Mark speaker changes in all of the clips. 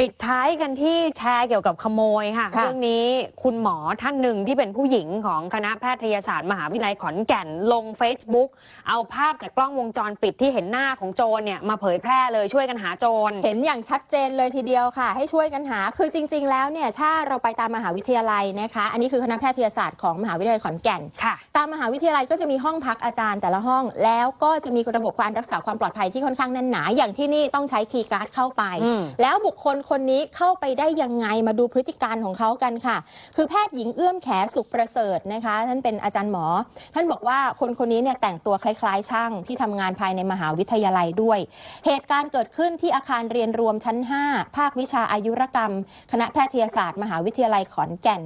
Speaker 1: ปิดท้ายกันที่แชร์เกี่ยวกับขโมยค่ะ
Speaker 2: ค่ะ
Speaker 1: เรื่องนี้คุณหมอท่านหนึ่งที่เป็นผู้หญิงของคณะแพทยศาสตร์มหาวิทยาลัยขอนแก่นลง Facebook เอาภาพจากกล้องวงจรปิดที่เห็นหน้าของโจรเนี่ยมาเผยแพร่เลยช่วยกันหาโจร
Speaker 2: เห็นอย่างชัดเจนเลยทีเดียวค่ะ ให้ช่วยกันหา คือจริง ๆ แล้วเนี่ยถ้าเราไปตามมหาวิทยาลัยนะคะ อันนี้คือคณะแพทยศาสตร์ของมหาวิทยาลัยขอนแก่น
Speaker 1: ค่ะ
Speaker 2: ตามมหาวิทยาลัยก็จะมีห้องพักอาจารย์แต่ละห้อง แล้วก็จะมีระบบการรักษาความปลอดภัยที่ค่อนข้างแน่นหนาอย่างที่นี่ต้องใช้คีย์การ์ดเข้าไป
Speaker 1: อืม
Speaker 2: แล้วบุคคลคนนี้เข้าไปได้ยังไงมาดูพฤติการของเขากันค่ะ คือแพทย์หญิงเอื้อมแขสุขประเสริฐนะคะท่านเป็นอาจารย์หมอ ท่านบอกว่าคนคนนี้เนี่ยแต่งตัวคล้ายๆ ช่างที่ทำงานภายในมหาวิทยาลัยด้วย เหตุการณ์เกิดขึ้นที่อาคารเรียนรวมชั้น 5 ภาควิชาอายุรกรรม คณะแพทยศาสตร์ มหาวิทยาลัยขอนแก่น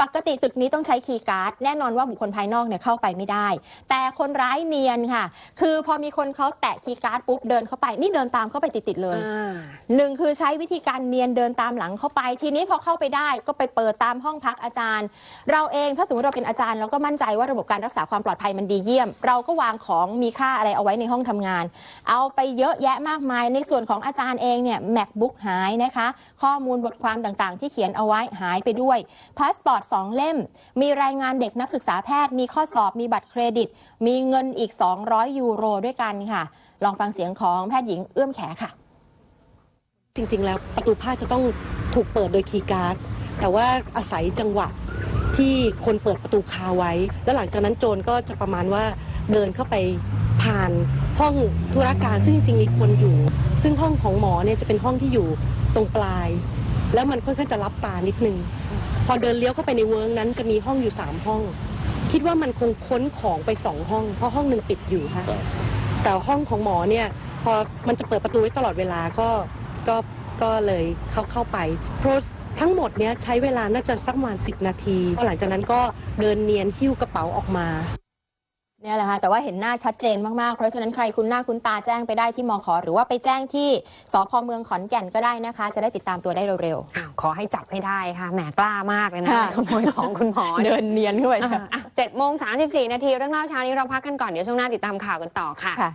Speaker 2: ปกติตึกนี้ต้องใช้คีย์การ์ดแน่นอนว่าบุคคลภายนอกเนี่ยเข้าไปไม่ได้ แต่คนร้ายเนียนค่ะ คือพอมีคนเขาแตะคีย์การ์ดปุ๊บเดินเข้าไปนี่เดินตามเข้าไปติดๆเลย
Speaker 1: อ่า
Speaker 2: หนึ่งคือใช้วิธีการเนียนเดินตามหลังเข้าไป ทีนี้พอเข้าไปได้ก็ไปเปิดตามห้องพักอาจารย์ เราเองถ้าสมมติเราเป็นอาจารย์เราก็มั่นใจว่าระบบการรักษาความปลอดภัยมันดีเยี่ยม เราก็วางของมีค่าอะไรเอาไว้ในห้องทำงาน เอาไปเยอะแยะมากมาย ในส่วนของอาจารย์เองเนี่ย macbook หายนะคะ ข้อมูลบทความต่างๆ ที่เขียนเอาไว้หายไปด้วยพาสปอร์ตสองเล่ม มีรายงานเด็กนักศึกษาแพทย์มีข้อสอบมีบัตรเครดิต มีเงินอีก 200 ยูโรด้วยกันค่ะ ลองฟังเสียงของแพทย์หญิงเอื้อมแขค่ะ
Speaker 3: จริง ๆ แล้วประตูผ้าจะต้องถูกเปิดโดยคีย์การ์ด แต่ว่าอาศัยจังหวะที่คนเปิดประตูคาไว้ แล้วหลังจากนั้นโจรก็จะประมาณว่าเดินเข้าไปผ่านห้องธุรการซึ่งจริงๆมีคนอยู่ ซึ่งห้องของหมอเนี่ยจะเป็นห้องที่อยู่ตรงปลาย แล้วมันค่อนข้างจะรับตานิดนึง พอเดินเลี้ยวเข้าไปในเวิร์กนั้นจะมีห้องอยู่สามห้อง คิดว่ามันคงค้นของไปสองห้อง เพราะห้องหนึ่งปิดอยู่ค่ะแต่ห้องของหมอเนี่ยพอมันจะเปิดประตูไว้ตลอดเวลาก็ ก็ก็เลยเข้าเข้าไปเพราะทั้งหมดเนี้ยใช้เวลาน่าจะสักประมาณสิบนาทีพอหลังจากนั้นก็เดินเนียนหิ้วกระเป๋าออกมา
Speaker 2: เนี่ยแหละค่ะแต่ว่าเห็นหน้าชัดเจนมาก ๆ เพราะฉะนั้นใครคุ้นหน้าคุ้นตาแจ้งไปได้ที่มขหรือว่าไปแจ้งที่สพเมืองขอนแก่นก็ได้นะคะ จะได้ติดตามตัวได้เร็ว
Speaker 1: อ้าวขอให้จับให้ได้ค่ะแหมกล้ามากเลยนะ
Speaker 2: ค่ะ
Speaker 1: ขโมยของคุณหมอ
Speaker 2: ๆเดินเนียนเข้าไป
Speaker 1: เจ็ดโมงสามสิบสี่นาทีเรื่องเล่าเช้านี้เราพักกันก่อนเดี๋ยวช่วงหน้าติดตามข่าวกันต่อค่ะ
Speaker 2: ค่ะ